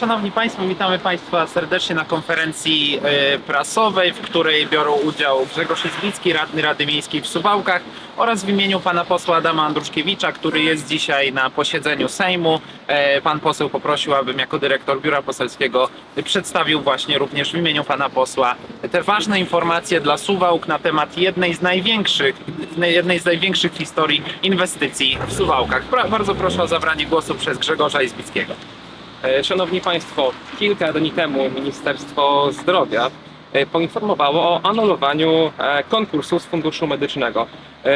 Szanowni Państwo, witamy Państwa serdecznie na konferencji e, prasowej, w której biorą udział Grzegorz Izbicki, radny Rady Miejskiej w Suwałkach oraz w imieniu pana posła Adama Andruszkiewicza, który jest dzisiaj na posiedzeniu Sejmu. E, Pan poseł poprosił, abym jako dyrektor Biura Poselskiego przedstawił właśnie również w imieniu pana posła te ważne informacje dla Suwałk na temat jednej z największych, jednej z największych historii inwestycji w Suwałkach. Bardzo proszę o zabranie głosu przez Grzegorza Izbickiego. E, Szanowni Państwo, kilka dni temu Ministerstwo Zdrowia e, poinformowało o anulowaniu e, konkursu z Funduszu Medycznego.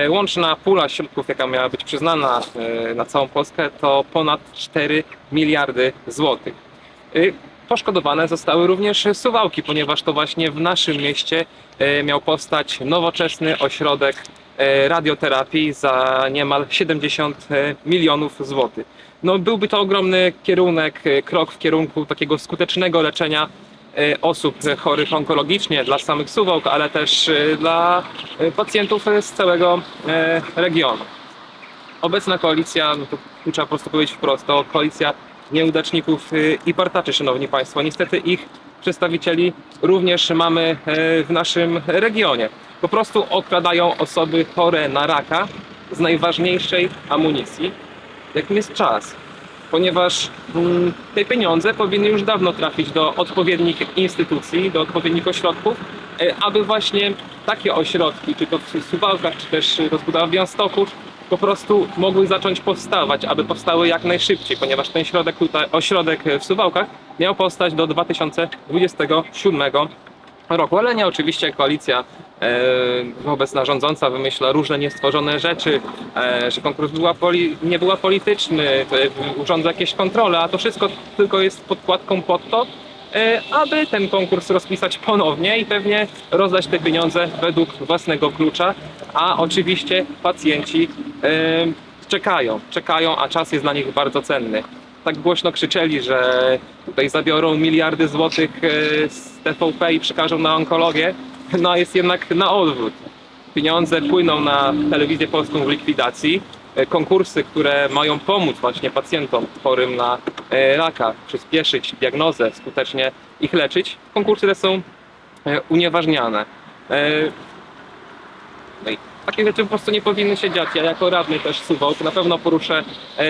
Łączna pula środków, jaka miała być przyznana na całą Polskę, to ponad 4 miliardy złotych. Poszkodowane zostały również Suwałki, ponieważ to właśnie w naszym mieście miał powstać nowoczesny ośrodek radioterapii za niemal 70 milionów złotych. No, byłby to ogromny kierunek, e, krok w kierunku takiego skutecznego leczenia e, osób chorych onkologicznie dla samych Suwałk, ale też e, dla e, pacjentów e, z całego e, regionu. Obecna koalicja, no to trzeba po prostu powiedzieć wprost, to koalicja nieudaczników i partaczy, szanowni państwo. Niestety ich przedstawicieli również mamy e, w naszym regionie. Po prostu okradają osoby chore na raka z najważniejszej amunicji, jakim jest czas. Ponieważ mm, te pieniądze powinny już dawno trafić do odpowiednich instytucji, do odpowiednich ośrodków, e, aby właśnie takie ośrodki, czy to w Suwałkach, czy też rozbudowa w Białymstoku, po prostu mogły zacząć powstawać, aby powstały jak najszybciej, ponieważ ten środek tutaj, ośrodek w Suwałkach miał powstać do 2027 roku, ale nie oczywiście koalicja e, obecna rządząca wymyśla różne niestworzone rzeczy, e, że konkurs była poli, nie była polityczny, e, urządza jakieś kontrole, a to wszystko tylko jest podkładką pod to, aby ten konkurs rozpisać ponownie i pewnie rozdać te pieniądze według własnego klucza, a oczywiście pacjenci e, czekają, czekają, a czas jest dla nich bardzo cenny. Tak głośno krzyczeli, że tutaj zabiorą miliardy złotych e, z TVP i przekażą na onkologię, no jest jednak na odwrót. Pieniądze płyną na telewizję polską w likwidacji. E, Konkursy, które mają pomóc właśnie pacjentom chorym na e, raka, przyspieszyć diagnozę, skutecznie ich leczyć, konkursy te są e, unieważniane. No i takie rzeczy po prostu nie powinny się dziać. Ja jako radny też Suwałk na pewno poruszę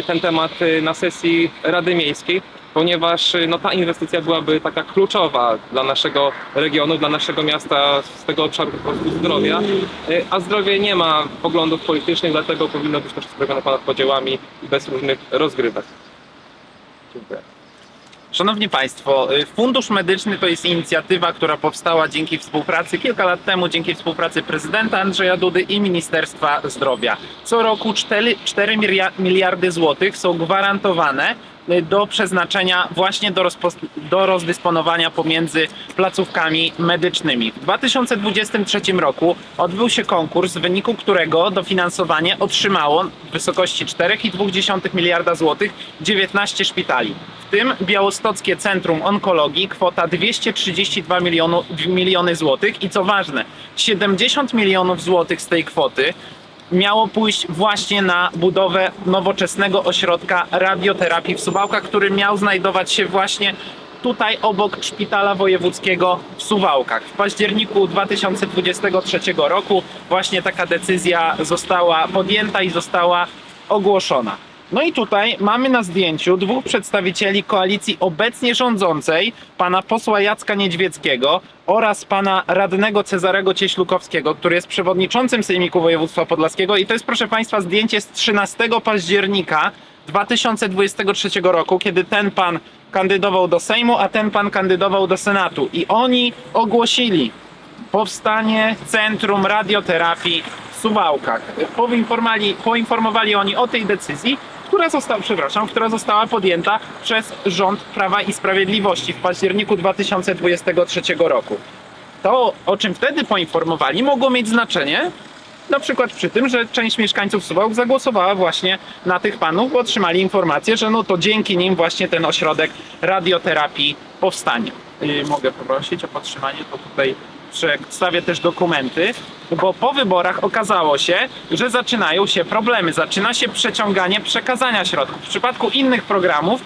ten temat na sesji Rady Miejskiej, ponieważ e, no, ta inwestycja byłaby taka kluczowa dla naszego regionu, dla naszego miasta z tego obszaru po prostu zdrowia, E, a zdrowie nie ma poglądów politycznych, dlatego powinno być wszystko zrobione ponad podziałami i bez różnych rozgrywek. Dziękuję. Szanowni Państwo, y, Fundusz Medyczny to jest inicjatywa, która powstała dzięki współpracy kilka lat temu, dzięki współpracy prezydenta Andrzeja Dudy i Ministerstwa Zdrowia. Co roku 4, 4 milia- miliardy złotych są gwarantowane y, do przeznaczenia właśnie do, do rozdysponowania pomiędzy placówkami medycznymi. W 2023 roku odbył się konkurs, w wyniku którego dofinansowanie otrzymało w wysokości 4,2 miliarda złotych 19 szpitali. Tym Białostockie Centrum Onkologii kwota 232 milionu, miliony złotych i co ważne, 70 milionów złotych z tej kwoty miało pójść właśnie na budowę nowoczesnego ośrodka radioterapii w Suwałkach, który miał znajdować się właśnie tutaj obok Szpitala Wojewódzkiego w Suwałkach. W październiku 2023 roku właśnie taka decyzja została podjęta i została ogłoszona. No i tutaj mamy na zdjęciu dwóch przedstawicieli koalicji obecnie rządzącej, pana posła Jacka Niedźwieckiego oraz pana radnego Cezarego Cieślukowskiego, który jest przewodniczącym Sejmiku Województwa Podlaskiego i to jest proszę państwa zdjęcie z 13 października 2023 roku, kiedy ten pan kandydował do Sejmu, a ten pan kandydował do Senatu i oni ogłosili powstanie Centrum Radioterapii w Suwałkach. Poinformowali, poinformowali oni o tej decyzji, która została, przepraszam, która została podjęta przez rząd Prawa i Sprawiedliwości w październiku 2023 roku. To, o czym wtedy poinformowali, mogło mieć znaczenie na przykład przy tym, że część mieszkańców Suwałk zagłosowała właśnie na tych panów, bo otrzymali informację, że no to dzięki nim właśnie ten ośrodek radioterapii powstanie. Yy, mogę poprosić o podtrzymanie, to tutaj przedstawię też dokumenty, bo po wyborach okazało się, że zaczynają się problemy, zaczyna się przeciąganie przekazania środków. W przypadku innych programów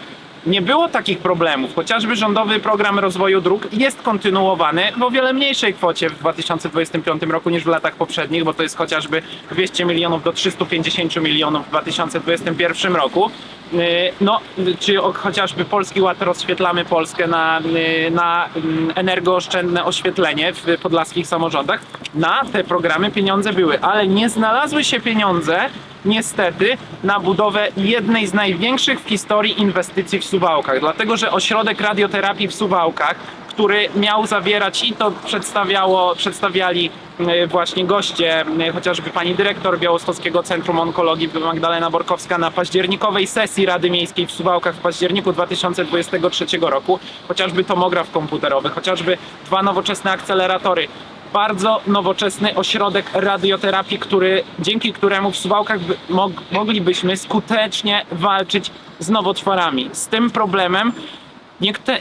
nie było takich problemów. Chociażby rządowy program rozwoju dróg jest kontynuowany w o wiele mniejszej kwocie w 2025 roku niż w latach poprzednich, bo to jest chociażby 200 milionów do 350 milionów w 2021 roku. Yy, No, czy chociażby Polski Ład rozświetlamy Polskę na, yy, na mm, energooszczędne oświetlenie w podlaskich samorządach. Na te programy pieniądze były, ale nie znalazły się pieniądze niestety na budowę jednej z największych w historii inwestycji w Suwałkach, dlatego że ośrodek radioterapii w Suwałkach, który miał zawierać i to przedstawiało, przedstawiali e, właśnie goście, e, chociażby pani dyrektor Białostockiego Centrum Onkologii Magdalena Borkowska na październikowej sesji Rady Miejskiej w Suwałkach w październiku 2023 roku, chociażby tomograf komputerowy, chociażby dwa nowoczesne akceleratory bardzo nowoczesny ośrodek radioterapii, który, dzięki któremu w Suwałkach mog, moglibyśmy skutecznie walczyć z nowotworami. Z tym problemem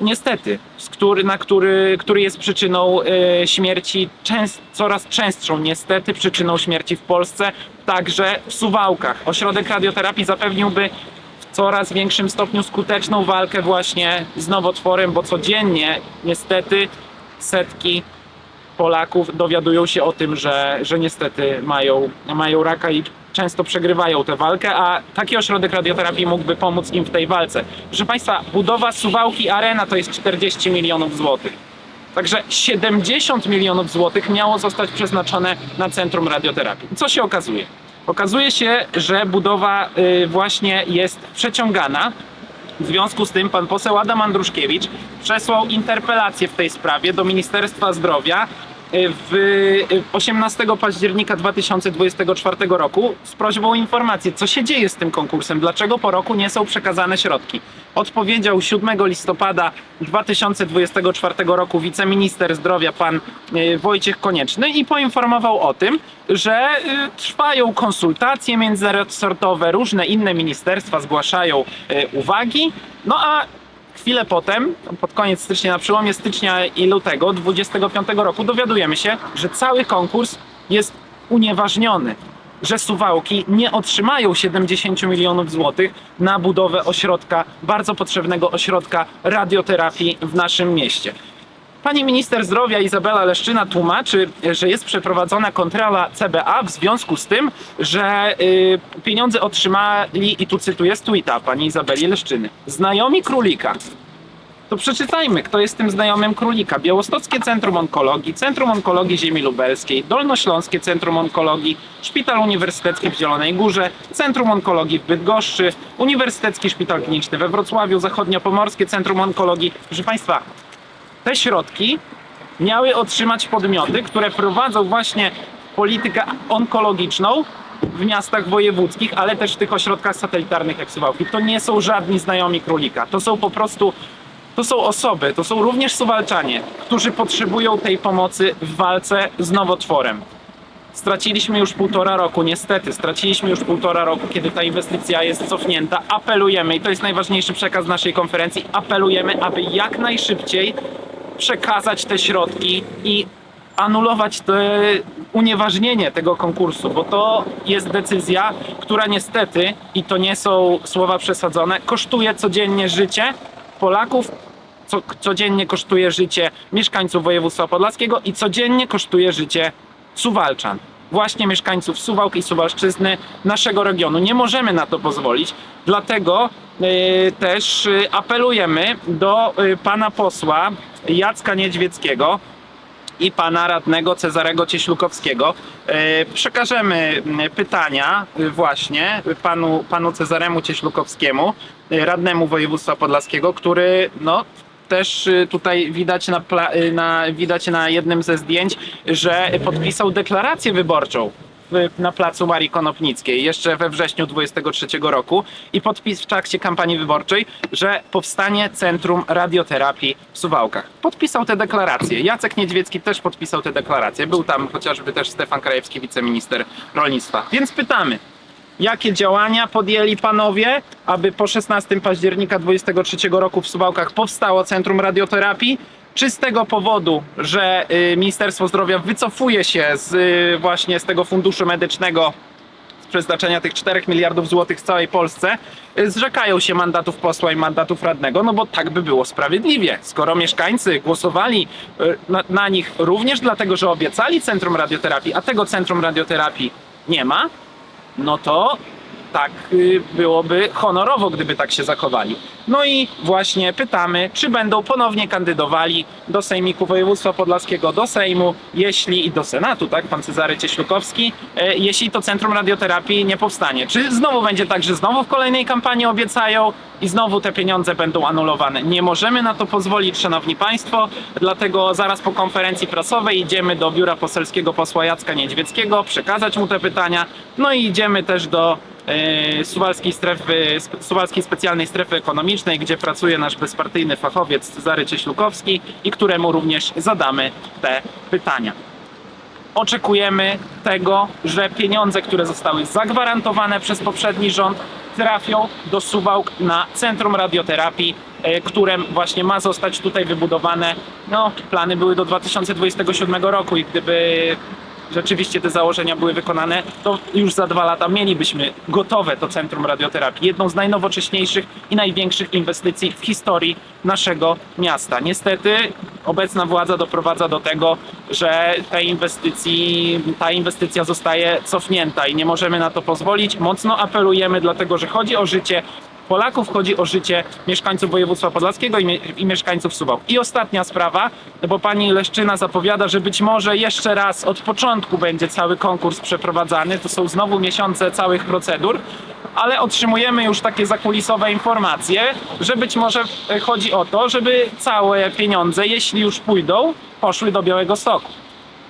niestety, z który, na który, który jest przyczyną e, śmierci, częst, coraz częstszą niestety przyczyną śmierci w Polsce, także w Suwałkach. Ośrodek radioterapii zapewniłby w coraz większym stopniu skuteczną walkę właśnie z nowotworem, bo codziennie niestety setki Polaków dowiadują się o tym, że, że niestety mają, mają raka i często przegrywają tę walkę, a taki ośrodek radioterapii mógłby pomóc im w tej walce. Proszę Państwa, budowa Suwałki Arena to jest 40 milionów złotych. Także 70 milionów złotych miało zostać przeznaczone na Centrum Radioterapii. Co się okazuje? Okazuje się, że budowa y, właśnie jest przeciągana. W związku z tym pan poseł Adam Andruszkiewicz przesłał interpelację w tej sprawie do Ministerstwa Zdrowia w y, 18 października 2024 roku z prośbą o informację, co się dzieje z tym konkursem, dlaczego po roku nie są przekazane środki. Odpowiedział 7 listopada 2024 roku wiceminister zdrowia pan y, Wojciech Konieczny i poinformował o tym, że trwają konsultacje międzyresortowe, różne inne ministerstwa zgłaszają uwagi, no a Chwilę potem, pod koniec stycznia, na przełomie stycznia i lutego 2025 roku dowiadujemy się, że cały konkurs jest unieważniony. Że Suwałki nie otrzymają 70 milionów złotych na budowę ośrodka, bardzo potrzebnego ośrodka radioterapii w naszym mieście. Pani minister zdrowia Izabela Leszczyna tłumaczy, że jest przeprowadzona kontrola CBA w związku z tym, że y, pieniądze otrzymali, i tu cytuję z tweeta pani Izabeli Leszczyny, znajomi królika. To przeczytajmy, kto jest tym znajomym królika. Białostockie Centrum Onkologii, Centrum Onkologii Ziemi Lubelskiej, Dolnośląskie Centrum Onkologii, Szpital Uniwersytecki w Zielonej Górze, Centrum Onkologii w Bydgoszczy, Uniwersytecki Szpital Kliniczny we Wrocławiu, Zachodniopomorskie Centrum Onkologii. Proszę Państwa, te środki miały otrzymać podmioty, które prowadzą właśnie politykę onkologiczną w miastach wojewódzkich, ale też w tych ośrodkach satelitarnych jak Suwałki. To nie są żadni znajomi królika. To są po prostu to są osoby, to są również suwalczanie, którzy potrzebują tej pomocy w walce z nowotworem. Straciliśmy już półtora roku, niestety, straciliśmy już półtora roku, kiedy ta inwestycja jest cofnięta. Apelujemy, i to jest najważniejszy przekaz naszej konferencji, apelujemy, aby jak najszybciej przekazać te środki i anulować te unieważnienie tego konkursu, bo to jest decyzja, która niestety, i to nie są słowa przesadzone, kosztuje codziennie życie Polaków, co, codziennie kosztuje życie mieszkańców województwa podlaskiego i codziennie kosztuje życie Suwalczan. Właśnie mieszkańców Suwałk i Suwalszczyzny, naszego regionu. Nie możemy na to pozwolić, dlatego y, też y, apelujemy do y, pana posła Jacka Niedźwieckiego, i pana radnego Cezarego Cieślukowskiego. E, Przekażemy pytania y, właśnie panu, panu Cezaremu Cieślukowskiemu, y, radnemu województwa podlaskiego, który no, też tutaj widać na, na, widać na jednym ze zdjęć, że podpisał deklarację wyborczą na placu Marii Konopnickiej jeszcze we wrześniu 23 roku i podpis w trakcie kampanii wyborczej, że powstanie Centrum Radioterapii w Suwałkach. Podpisał tę deklarację. Jacek Niedźwiecki też podpisał tę deklarację. Był tam chociażby też Stefan Krajewski, wiceminister rolnictwa. Więc pytamy, Jakie działania podjęli panowie, aby po 16 października 2023 roku w Suwałkach powstało Centrum Radioterapii? Czy z tego powodu, że y, Ministerstwo Zdrowia wycofuje się z, y, właśnie z tego funduszu medycznego przeznaczenia tych 4 miliardów złotych w całej Polsce, y, zrzekają się mandatów posła i mandatów radnego, no bo tak by było sprawiedliwie. Skoro mieszkańcy głosowali na, na nich również dlatego, że obiecali centrum radioterapii, a tego centrum radioterapii nie ma, no to tak y, byłoby honorowo, gdyby tak się zachowali. No i właśnie pytamy, czy będą ponownie kandydowali do Sejmiku Województwa Podlaskiego, do Sejmu, jeśli i do Senatu, tak, pan Cezary Cieślukowski, e, jeśli to Centrum Radioterapii nie powstanie. Czy znowu będzie tak, że znowu w kolejnej kampanii obiecają i znowu te pieniądze będą anulowane? Nie możemy na to pozwolić, szanowni państwo, dlatego zaraz po konferencji prasowej idziemy do biura poselskiego posła Jacka Niedźwieckiego, przekazać mu te pytania, no i idziemy też do Suwalskiej, strefy, Suwalskiej Specjalnej Strefy Ekonomicznej, gdzie pracuje nasz bezpartyjny fachowiec Cezary Cieślukowski i któremu również zadamy te pytania. Oczekujemy tego, że pieniądze, które zostały zagwarantowane przez poprzedni rząd, trafią do Suwałk na Centrum Radioterapii, e, które właśnie ma zostać tutaj wybudowane. No, plany były do 2027 roku i gdyby rzeczywiście te założenia były wykonane, to już za dwa lata mielibyśmy gotowe to Centrum Radioterapii. Jedną z najnowocześniejszych i największych inwestycji w historii naszego miasta. Niestety obecna władza doprowadza do tego, że tej inwestycji, ta inwestycja zostaje cofnięta i nie możemy na to pozwolić. Mocno apelujemy, dlatego że chodzi o życie Polaków, chodzi o życie mieszkańców województwa podlaskiego i, mie- i mieszkańców Suwałk. I ostatnia sprawa, bo pani Leszczyna zapowiada, że być może jeszcze raz od początku będzie cały konkurs przeprowadzany. To są znowu miesiące całych procedur, ale otrzymujemy już takie zakulisowe informacje, że być może e, chodzi o to, żeby całe pieniądze, jeśli już pójdą, poszły do Białego Stoku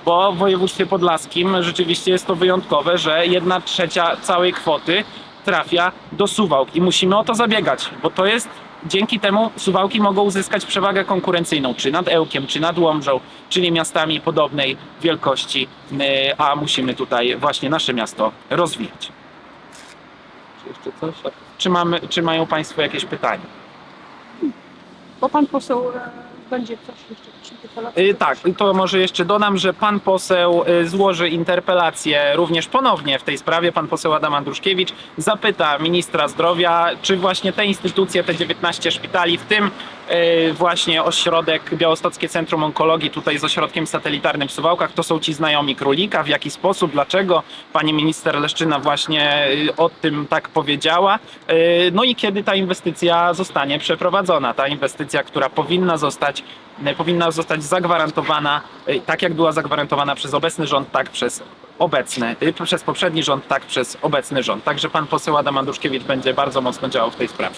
bo w województwie podlaskim rzeczywiście jest to wyjątkowe, że jedna trzecia całej kwoty trafia do Suwałk i musimy o to zabiegać, bo to jest dzięki temu Suwałki mogą uzyskać przewagę konkurencyjną, czy nad Ełkiem, czy nad Łomżą, czyli miastami podobnej wielkości, yy, a musimy tutaj właśnie nasze miasto rozwijać. Czy jeszcze coś? Czy, mamy, czy mają Państwo jakieś pytania? Bo pan poseł e, będzie coś jeszcze. Y, Tak, to może jeszcze dodam, że pan poseł y, złoży interpelację również ponownie w tej sprawie. Pan poseł Adam Andruszkiewicz zapyta ministra zdrowia, czy właśnie te instytucje, te 19 szpitali, w tym właśnie ośrodek Białostockie Centrum Onkologii tutaj z ośrodkiem satelitarnym w Suwałkach, to są ci znajomi królika, w jaki sposób, dlaczego pani minister Leszczyna właśnie y, o tym tak powiedziała. Y, No i kiedy ta inwestycja zostanie przeprowadzona. Ta inwestycja, która powinna zostać e, powinna zostać zagwarantowana, e, tak jak była zagwarantowana przez obecny rząd, tak przez obecny, e, przez poprzedni rząd, tak przez obecny rząd. Także pan poseł Adam Andruszkiewicz będzie bardzo mocno działał w tej sprawie.